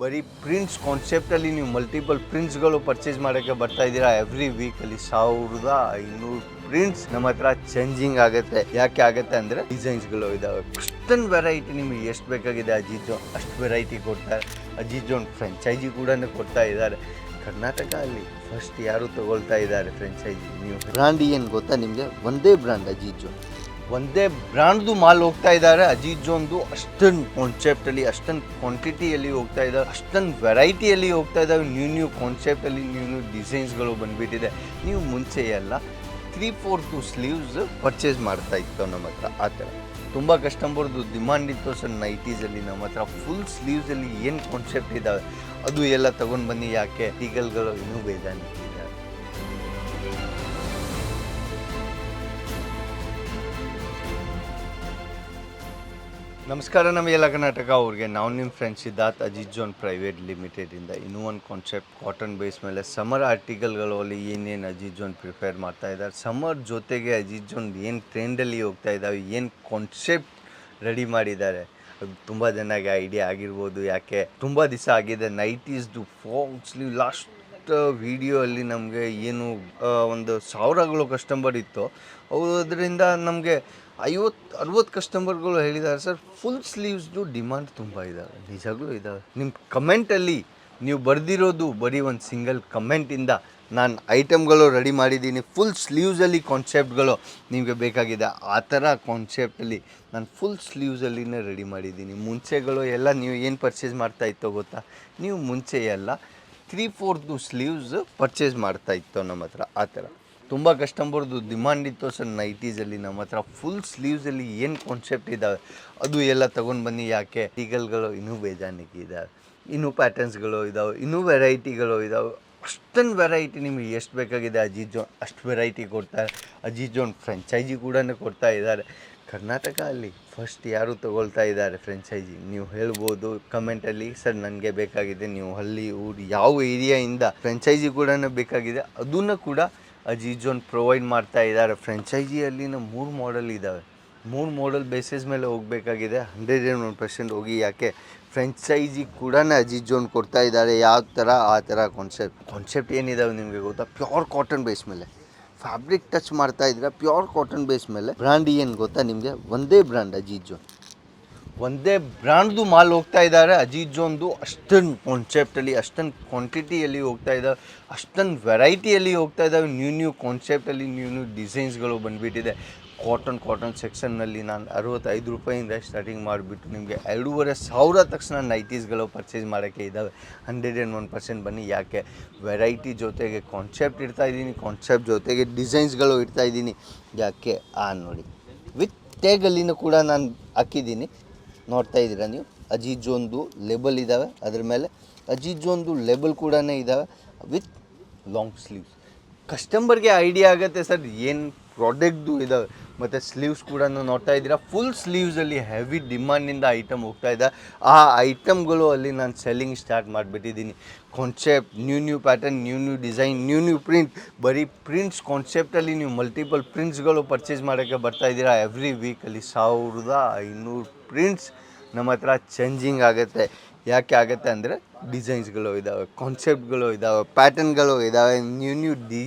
ಬರೀ ಪ್ರಿಂಟ್ಸ್ ಕಾನ್ಸೆಪ್ಟಲ್ಲಿ ನೀವು ಮಲ್ಟಿಪಲ್ ಪ್ರಿಂಟ್ಸ್ಗಳು ಪರ್ಚೇಸ್ ಮಾಡೋಕ್ಕೆ ಬರ್ತಾ ಇದ್ದೀರಾ? ಎವ್ರಿ ವೀಕಲ್ಲಿ ಸಾವಿರದ ಐನೂರು ಪ್ರಿಂಟ್ಸ್ ನಮ್ಮ ಹತ್ರ ಚೇಂಜಿಂಗ್ ಆಗುತ್ತೆ. ಯಾಕೆ ಆಗುತ್ತೆ ಅಂದರೆ ಡಿಸೈನ್ಸ್ಗಳು ಇದಾವೆ. ಅಷ್ಟೊಂದು ವೆರೈಟಿ ನಿಮಗೆ ಎಷ್ಟು ಬೇಕಾಗಿದೆ ಅಜಿಜೋ ಅಷ್ಟು ವೆರೈಟಿ ಕೊಡ್ತಾರೆ. ಅಜಿಜೋ ಫ್ರೆಂಚೈಜಿ ಕೂಡ ಕೊಡ್ತಾ ಇದ್ದಾರೆ. ಕರ್ನಾಟಕ ಅಲ್ಲಿ ಫಸ್ಟ್ ಯಾರು ತಗೊಳ್ತಾ ಇದ್ದಾರೆ ಫ್ರೆಂಚೈಜಿ ನೀವು ಬ್ರ್ಯಾಂಡ್ ಏನು ಗೊತ್ತಾ ನಿಮಗೆ? ಒಂದೇ ಬ್ರ್ಯಾಂಡ್ ಅಜಿಜೋ ಒಂದೇ ಬ್ರ್ಯಾಂಡ್ದು ಮಾಲ್ ಹೋಗ್ತಾ ಇದ್ದಾರೆ ಅಜಿಜೋನ್ದು ಅಷ್ಟೊಂದು ಕಾನ್ಸೆಪ್ಟಲ್ಲಿ ಅಷ್ಟೊಂದು ಕ್ವಾಂಟಿಟಿಯಲ್ಲಿ ಹೋಗ್ತಾ ಇದ್ದಾರೆ ಅಷ್ಟೊಂದು ವೆರೈಟಿಯಲ್ಲಿ ಹೋಗ್ತಾ ಇದ್ದಾವೆ ನ್ಯೂ ನ್ಯೂ ಕಾನ್ಸೆಪ್ಟಲ್ಲಿ ನ್ಯೂ ನ್ಯೂ ಡಿಸೈನ್ಸ್ಗಳು ಬಂದುಬಿಟ್ಟಿದೆ. ನೀವು ಮುಂಚೆ ಎಲ್ಲ ತ್ರೀ ಫೋರ್ತು ಸ್ಲೀವ್ಸ್ ಪರ್ಚೇಸ್ ಮಾಡ್ತಾ ಇತ್ತು ನಮ್ಮ ಹತ್ರ. ಆ ಥರ. ತುಂಬ ಕಸ್ಟಮರ್ದು ಡಿಮಾಂಡ್ ಇತ್ತು. ಸರ್ ನೈಟೀಸಲ್ಲಿ ನಮ್ಮ ಹತ್ರ ಫುಲ್ ಸ್ಲೀವ್ಸಲ್ಲಿ ಏನು ಕಾನ್ಸೆಪ್ಟ್ ಇದ್ದಾವೆ ಅದು ಎಲ್ಲ ತೊಗೊಂಡು ಬನ್ನಿ. ಯಾಕೆ? ಟೀಗಲ್ಗಳು ಇನ್ನೂ ಬೇಜಾನಿಟ್ಟಿದ್ದಾರೆ ನಮಸ್ಕಾರ ನಮ್ಮ ಎಲ್ಲ ಕರ್ನಾಟಕ ಅವ್ರಿಗೆ. ನಾವು ನಿಮ್ಮ friend Siddharth Ajith zone private ಲಿಮಿಟೆಡಿಂದ ಇನ್ನೂ ಒಂದು ಕಾನ್ಸೆಪ್ಟ್ ಕಾಟನ್ ಬೇಸ್ ಮೇಲೆ ಸಮರ್ ಆರ್ಟಿಕಲ್ಗಳಲ್ಲಿ ಏನೇನು ಅಜಿತ್ ಜೋನ್ ಪ್ರಿಪೇರ್ ಮಾಡ್ತಾ ಇದ್ದಾರೆ ಸಮರ್ ಜೊತೆಗೆ ಅಜಿತ್ ಜೋನ್ ಏನು ಟ್ರೆಂಡಲ್ಲಿ ಹೋಗ್ತಾ ಇದ್ದಾವೆ, ಏನು ಕಾನ್ಸೆಪ್ಟ್ ರೆಡಿ ಮಾಡಿದ್ದಾರೆ. ಅದು ತುಂಬ ಜನಕ್ಕೆ ಐಡಿಯಾ ಆಗಿರ್ಬೋದು, ಯಾಕೆ ತುಂಬ ದಿವಸ ಆಗಿದೆ ನೈಟೀಸ್ದು ಸ್ಲೀವ್ ಲಾಸ್ಟ್ ವಿಡಿಯೋ ಅಲ್ಲಿ ನಮಗೆ ಏನು ಒಂದು ಸಾವಿರಗಳು ಕಸ್ಟಮರ್ ಇತ್ತು. ಅದರಿಂದ ನಮಗೆ ಐವತ್ತು ಅರವತ್ತು ಕಸ್ಟಮರ್ಗಳು ಹೇಳಿದ್ದಾರೆ, ಸರ್ ಫುಲ್ ಸ್ಲೀವ್ಸ್ದು ಡಿಮಾಂಡ್ ತುಂಬ ಇದ್ದಾವೆ ನಿಜಾಗ್ಲೂ ಇದ್ದಾವೆ ನಿಮ್ಮ ಕಮೆಂಟಲ್ಲಿ ನೀವು ಬರೆದಿರೋದು ಬರೀ ಒಂದು ಸಿಂಗಲ್ ಕಮೆಂಟಿಂದ ನಾನು ಐಟಮ್ಗಳು ರೆಡಿ ಮಾಡಿದ್ದೀನಿ ಫುಲ್ ಸ್ಲೀವ್ಸಲ್ಲಿ ಕಾನ್ಸೆಪ್ಟ್ಗಳು ನಿಮಗೆ ಬೇಕಾಗಿದೆ. ಆ ಥರ ಕಾನ್ಸೆಪ್ಟಲ್ಲಿ ನಾನು ಫುಲ್ ಸ್ಲೀವ್ಸಲ್ಲಿನೇ ರೆಡಿ ಮಾಡಿದ್ದೀನಿ. ಮುಂಚೆಗಳು ಎಲ್ಲ ನೀವು ಏನು ಪರ್ಚೇಸ್ ಮಾಡ್ತಾ ಇತ್ತೋ ಗೊತ್ತಾ? ನೀವು ಮುಂಚೆ ಎಲ್ಲ ತ್ರೀ ಫೋರ್ತು ಸ್ಲೀವ್ಸ್ ಪರ್ಚೇಸ್ ಮಾಡ್ತಾ ಇತ್ತು ನಮ್ಮ ಹತ್ರ, ಆ ಥರ. ತುಂಬ ಕಸ್ಟಮರ್ದು ಡಿಮಾಂಡ್ ಇತ್ತು ಸರ್ ನೈಟೀಸಲ್ಲಿ ನಮ್ಮ ಹತ್ರ. ಫುಲ್ ಸ್ಲೀವ್ಸಲ್ಲಿ ಏನು ಕಾನ್ಸೆಪ್ಟ್ ಇದ್ದಾವೆ ಅದು ಎಲ್ಲ ತೊಗೊಂಡು ಬನ್ನಿ, ಯಾಕೆ? ಟೀಗಲ್ಗಳು ಇನ್ನೂ ಬೇಜಾನಿಗೆ ಇದ್ದಾವೆ ಇನ್ನೂ ಪ್ಯಾಟರ್ನ್ಸ್ಗಳು ಇದ್ದಾವೆ ಇನ್ನೂ ವೆರೈಟಿಗಳು ಇದ್ದಾವೆ ಅಷ್ಟೊಂದು ವೆರೈಟಿ ನಿಮಗೆ ಎಷ್ಟು ಬೇಕಾಗಿದೆ? ಅಜಿಜೋನ್ ಅಷ್ಟು ವೆರೈಟಿ ಕೊಡ್ತಾರೆ. ಅಜಿಜೋನ್ ಫ್ರೆಂಚೈಜಿ ಕೂಡ ಕೊಡ್ತಾ ಇದ್ದಾರೆ. ಕರ್ನಾಟಕ ಅಲ್ಲಿ ಫಸ್ಟ್ ಯಾರು ತಗೊಳ್ತಾ ಇದ್ದಾರೆ ಫ್ರೆಂಚೈಸಿ ನೀವು ಹೇಳ್ಬೋದು ಕಮೆಂಟಲ್ಲಿ ಸರ್, ನನಗೆ ಬೇಕಾಗಿದೆ, ನೀವು ಅಲ್ಲಿ ಊರು ಯಾವ ಏರಿಯಾಯಿಂದ ಫ್ರೆಂಚೈಸಿ ಕೂಡ ಬೇಕಾಗಿದೆ, ಅದನ್ನು ಕೂಡ ಅಜಿಜೋನ್ ಪ್ರೊವೈಡ್ ಮಾಡ್ತಾ ಇದ್ದಾರೆ. ಫ್ರೆಂಚೈಸಿಯಲ್ಲಿನ ಮೂರು ಮಾಡೆಲ್ ಇದ್ದಾವೆ ಮೂರು ಮಾಡೆಲ್ ಬೇಸಿಸ್ ಮೇಲೆ ಹೋಗಬೇಕಾಗಿದೆ ಹಂಡ್ರೆಡ್ ಆ್ಯಂಡ್ ಒನ್ ಪರ್ಸೆಂಟ್ ಹೋಗಿ ಯಾಕೆ ಫ್ರೆಂಚೈಸಿ ಕೂಡ ಅಜಿಜೋನ್ ಕೊಡ್ತಾ ಇದ್ದಾರೆ. ಯಾವ ಥರ ಆ ಥರ ಕಾನ್ಸೆಪ್ಟ್ ಕಾನ್ಸೆಪ್ಟ್ ಏನಿದಾವೆ ನಿಮಗೆ ಗೊತ್ತಾ? ಪ್ಯೂರ್ ಕಾಟನ್ ಬೇಸ್ ಮೇಲೆ. ಫ್ಯಾಬ್ರಿಕ್ ಟಚ್ ಮಾಡ್ತಾ ಇದ್ರೆ ಪ್ಯೂರ್ ಕಾಟನ್ ಬೇಸ್ ಮೇಲೆ. ಬ್ರ್ಯಾಂಡ್ ಏನು ಗೊತ್ತಾ ನಿಮಗೆ? ಒಂದೇ ಬ್ರ್ಯಾಂಡ್ ಅಜಿಜೋನ್ ಒಂದೇ ಬ್ರ್ಯಾಂಡ್ದು ಮಾಲ್ ಹೋಗ್ತಾ ಇದ್ದಾರೆ. ಅಜಿಜೋನ್ದು ಅಷ್ಟೊಂದು ಕಾನ್ಸೆಪ್ಟಲ್ಲಿ ಅಷ್ಟೊಂದು ಕ್ವಾಂಟಿಟಿಯಲ್ಲಿ ಹೋಗ್ತಾ ಇದ್ದಾವೆ ಅಷ್ಟೊಂದು ವೆರೈಟಿಯಲ್ಲಿ ಹೋಗ್ತಾ ಇದ್ದಾವೆ. ನ್ಯೂ ನ್ಯೂ ಕಾನ್ಸೆಪ್ಟಲ್ಲಿ ನ್ಯೂ ನ್ಯೂ ಡಿಸೈನ್ಸ್ಗಳು ಬಂದುಬಿಟ್ಟಿದೆ. ಕಾಟನ್ ಕಾಟನ್ ಸೆಕ್ಷನ್ನಲ್ಲಿ ನಾನು ಅರವತ್ತೈದು ರೂಪಾಯಿಂದ ಸ್ಟಾರ್ಟಿಂಗ್ ಮಾಡಿಬಿಟ್ಟು ನಿಮಗೆ ಎರಡೂವರೆ ಸಾವಿರ ತಕ್ಷಣ ನೈಟೀಸ್ಗಳು ಪರ್ಚೇಸ್ ಮಾಡೋಕ್ಕೆ ಇದ್ದಾವೆ ಹಂಡ್ರೆಡ್ ಆ್ಯಂಡ್ ಒನ್ ಪರ್ಸೆಂಟ್ ಬನ್ನಿ. ಯಾಕೆ? ವೆರೈಟಿ ಜೊತೆಗೆ ಕಾನ್ಸೆಪ್ಟ್ ಇಡ್ತಾ ಇದ್ದೀನಿ. ಕಾನ್ಸೆಪ್ಟ್ ಜೊತೆಗೆ ಡಿಸೈನ್ಸ್ಗಳು ಇಡ್ತಾ ಇದ್ದೀನಿ. ಯಾಕೆ? ಆ, ನೋಡಿ. ವಿತ್ ಟೇಗಲ್ಲಿನ ಕೂಡ ನಾನು ಹಾಕಿದ್ದೀನಿ. ನೋಡ್ತಾ ಇದ್ದೀರಾ ನೀವು? ಅಜೀಜೊಂದು ಲೇಬಲ್ ಇದ್ದಾವೆ ಅದ್ರ ಮೇಲೆ ಅಜೀಜೊಂದು ಲೇಬಲ್ ಕೂಡ ಇದ್ದಾವೆ ವಿತ್ ಲಾಂಗ್ ಸ್ಲೀವ್ಸ್ ಕಸ್ಟಮರ್ಗೆ ಐಡಿಯಾ ಆಗುತ್ತೆ ಸರ್. ಏನು ಪ್ರಾಡಕ್ಟ್ದು ಇದ್ದಾವೆ ಮತ್ತು ಸ್ಲೀವ್ಸ್ ಕೂಡ ನೋಡ್ತಾ ಇದ್ದೀರಾ? ಫುಲ್ ಸ್ಲೀವ್ಸಲ್ಲಿ ಹೆವಿ ಡಿಮಾಂಡಿಂದ ಐಟಮ್ ಹೋಗ್ತಾ ಇದೆ. ಆ ಐಟಮ್ಗಳು ಅಲ್ಲಿ ನಾನು selling start ಮಾಡಿಬಿಟ್ಟಿದ್ದೀನಿ. Concept new new pattern new new design new new print ಬರೀ ಪ್ರಿಂಟ್ಸ್ ಕಾನ್ಸೆಪ್ಟಲ್ಲಿ ನೀವು ಮಲ್ಟಿಪಲ್ ಪ್ರಿಂಟ್ಸ್ಗಳು ಪರ್ಚೇಸ್ ಮಾಡೋಕ್ಕೆ ಬರ್ತಾ ಇದ್ದೀರಾ? ಎವ್ರಿ ವೀಕಲ್ಲಿ ಸಾವಿರದ ಐನೂರು ಪ್ರಿಂಟ್ಸ್ ನಮ್ಮ ಹತ್ರ ಚೇಂಜಿಂಗ್ ಆಗುತ್ತೆ. ಯಾಕೆ ಆಗುತ್ತೆ ಅಂದರೆ ಡಿಸೈನ್ಸ್ಗಳು ಇದ್ದಾವೆ ಕಾನ್ಸೆಪ್ಟ್ಗಳು ಇದ್ದಾವೆ ಪ್ಯಾಟರ್ನ್ಗಳು ಇದ್ದಾವೆ ನ್ಯೂ ನ್ಯೂ ಡಿ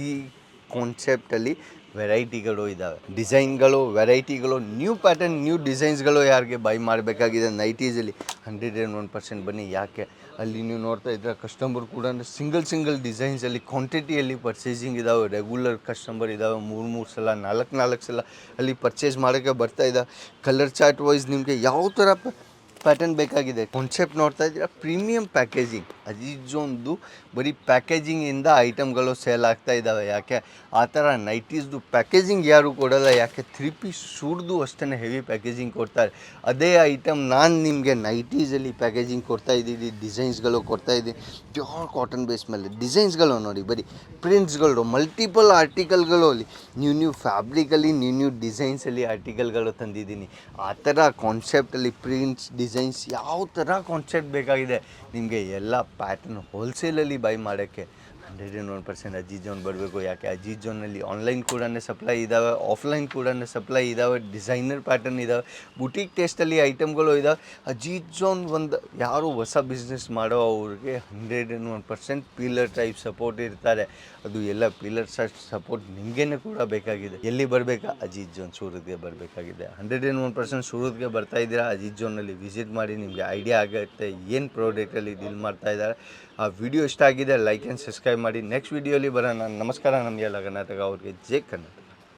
ಕಾನ್ಸೆಪ್ಟಲ್ಲಿ ವೆರೈಟಿಗಳು ಇದ್ದಾವೆ ಡಿಸೈನ್ಗಳು, ವೆರೈಟಿಗಳು ನ್ಯೂ ಪ್ಯಾಟರ್ನ್ ನ್ಯೂ ಡಿಸೈನ್ಸ್ಗಳು ಯಾರಿಗೆ ಬೈ ಮಾಡಬೇಕಾಗಿದೆ ನೈಟೀಸಲ್ಲಿ ಹಂಡ್ರೆಡ್ ಆ್ಯಂಡ್ ಒನ್ ಪರ್ಸೆಂಟ್ ಬನ್ನಿ. ಯಾಕೆ? ಅಲ್ಲಿ ನೀವು ನೋಡ್ತಾ ಇದ್ರೆ ಕಸ್ಟಮರ್ ಕೂಡ ಸಿಂಗಲ್ ಸಿಂಗಲ್ ಡಿಸೈನ್ಸಲ್ಲಿ ಕ್ವಾಂಟಿಟಿಯಲ್ಲಿ ಪರ್ಚೇಸಿಂಗ್ ಇದ್ದಾವೆ ರೆಗ್ಯುಲರ್ ಕಸ್ಟಮರ್ ಇದ್ದಾವೆ ಮೂರು ಮೂರು ಸಲ, ನಾಲ್ಕು ನಾಲ್ಕು ಸಲ ಅಲ್ಲಿ ಪರ್ಚೇಸ್ ಮಾಡೋಕ್ಕೆ ಬರ್ತಾ ಇದ್ದಾವೆ ಕಲರ್ ಚಾರ್ಟ್ ವೈಸ್ ನಿಮಗೆ ಯಾವ ಥರ ಪ್ಯಾಟರ್ನ್ ಬೇಕಾಗಿದೆ? ಕಾನ್ಸೆಪ್ಟ್ ನೋಡ್ತಾ ಇದ್ದೀರಾ ಪ್ರೀಮಿಯಂ ಪ್ಯಾಕೇಜಿಂಗ್ ಅಜಿಜೊಂದು ಬರೀ ಪ್ಯಾಕೇಜಿಂಗಿಂದ ಐಟಮ್ಗಳು ಸೇಲ್ ಆಗ್ತಾ ಇದ್ದಾವೆ ಯಾಕೆ? ಆ ಥರ ನೈಟೀಸ್ದು ಪ್ಯಾಕೇಜಿಂಗ್ ಯಾರು ಕೊಡಲ್ಲ. ಯಾಕೆ? ತ್ರೀ ಪೀಸ್ ಶೂಡ್ದು ಅಷ್ಟೇ ಹೆವಿ ಪ್ಯಾಕೇಜಿಂಗ್ ಕೊಡ್ತಾರೆ. ಅದೇ ಐಟಮ್ ನಾನು ನಿಮಗೆ ನೈಟೀಸಲ್ಲಿ ಪ್ಯಾಕೇಜಿಂಗ್ ಕೊಡ್ತಾ ಇದ್ದೀನಿ ಡಿಸೈನ್ಸ್ಗಳು ಕೊಡ್ತಾ ಇದ್ದೀನಿ. ಪ್ಯೂರ್ ಕಾಟನ್ ಬೇಸ್ ಮೇಲೆ. ಡಿಸೈನ್ಸ್ಗಳು ನೋಡಿ, ಬರೀ ಪ್ರಿಂಟ್ಸ್ಗಳು ಮಲ್ಟಿಪಲ್ ಆರ್ಟಿಕಲ್ಗಳು ಅಲ್ಲಿ. ನ್ಯೂ ನ್ಯೂ ಫ್ಯಾಬ್ರಿಕಲ್ಲಿ ನ್ಯೂ ನ್ಯೂ ಡಿಸೈನ್ಸಲ್ಲಿ ಆರ್ಟಿಕಲ್ಗಳು ತಂದಿದ್ದೀನಿ. ಆ ಥರ ಕಾನ್ಸೆಪ್ಟಲ್ಲಿ ಪ್ರಿಂಟ್ಸ್ ಡಿಸೈನ್ಸ್ ಯಾವ ಥರ ಕಾನ್ಸೆಪ್ಟ್ ಬೇಕಾಗಿದೆ? ನಿಮಗೆ ಎಲ್ಲ ಪ್ಯಾಟರ್ನ್ ಹೋಲ್ಸೇಲಲ್ಲಿ ಬೈ ಮಾಡೋಕ್ಕೆ hundred and one percent Aziz Zone ಬರಬೇಕು. ಯಾಕೆ? ಅಜೀಜ್ ಜೋನಲ್ಲಿ ಆನ್ಲೈನ್ ಕೂಡ ಸಪ್ಲೈ ಇದ್ದಾವೆ ಆಫ್ಲೈನ್ ಕೂಡ ಸಪ್ಲೈ ಇದ್ದಾವೆ ಡಿಸೈನರ್ ಪ್ಯಾಟರ್ನ್ ಇದ್ದಾವೆ ಬುಟೀಕ್ ಟೇಸ್ಟಲ್ಲಿ ಐಟಮ್ಗಳು ಇದ್ದಾವೆ ಅಜೀಜ್ ಜೋನ್ ಒಂದು ಯಾರು ಹೊಸ ಬಿಸ್ನೆಸ್ ಮಾಡೋ ಅವ್ರಿಗೆ hundred and one percent pillar type support ಇರ್ತಾರೆ. ಅದು ಎಲ್ಲ ಪೀಲರ್ ಸಪೋರ್ಟ್ ನಿಮಗೇನೆ ಕೂಡ ಬೇಕಾಗಿದೆ. ಎಲ್ಲಿ ಬರಬೇಕಾ? ಅಜೀಜ್ ಜೋನ್ ಸೂರತ್ಗೆ ಬರಬೇಕಾಗಿದೆ. ಹಂಡ್ರೆಡ್ ಆ್ಯಂಡ್ ಒನ್ ಪರ್ಸೆಂಟ್ ಸೂರತ್ಗೆ ಬರ್ತಾ ಇದ್ದೀರಾ? ಅಜೀಜ್ ಜೋನಲ್ಲಿ ವಿಸಿಟ್ ಮಾಡಿ ನಿಮಗೆ ಐಡಿಯಾ ಆಗುತ್ತೆ. ಏನು ಪ್ರಾಡಕ್ಟಲ್ಲಿ ಡೀಲ್ ಮಾಡ್ತಾ ಇದ್ದಾರೆ? ಆ ವಿಡಿಯೋ ಇಷ್ಟ ಆಗಿದೆ ಲೈಕ್ ಆ್ಯಂಡ್ ಸಬ್ಸ್ಕ್ರೈಬ್ ಮಾಡಿ. ನೆಕ್ಸ್ಟ್ ವಿಡಿಯೋಲಿ ಬರೋಣ. ನಮಸ್ಕಾರ, ನಮಗೆ ಲಗನಾಥಗ ಅವ್ರಿಗೆ ಜೈ ಕರ್ನಾಟಕ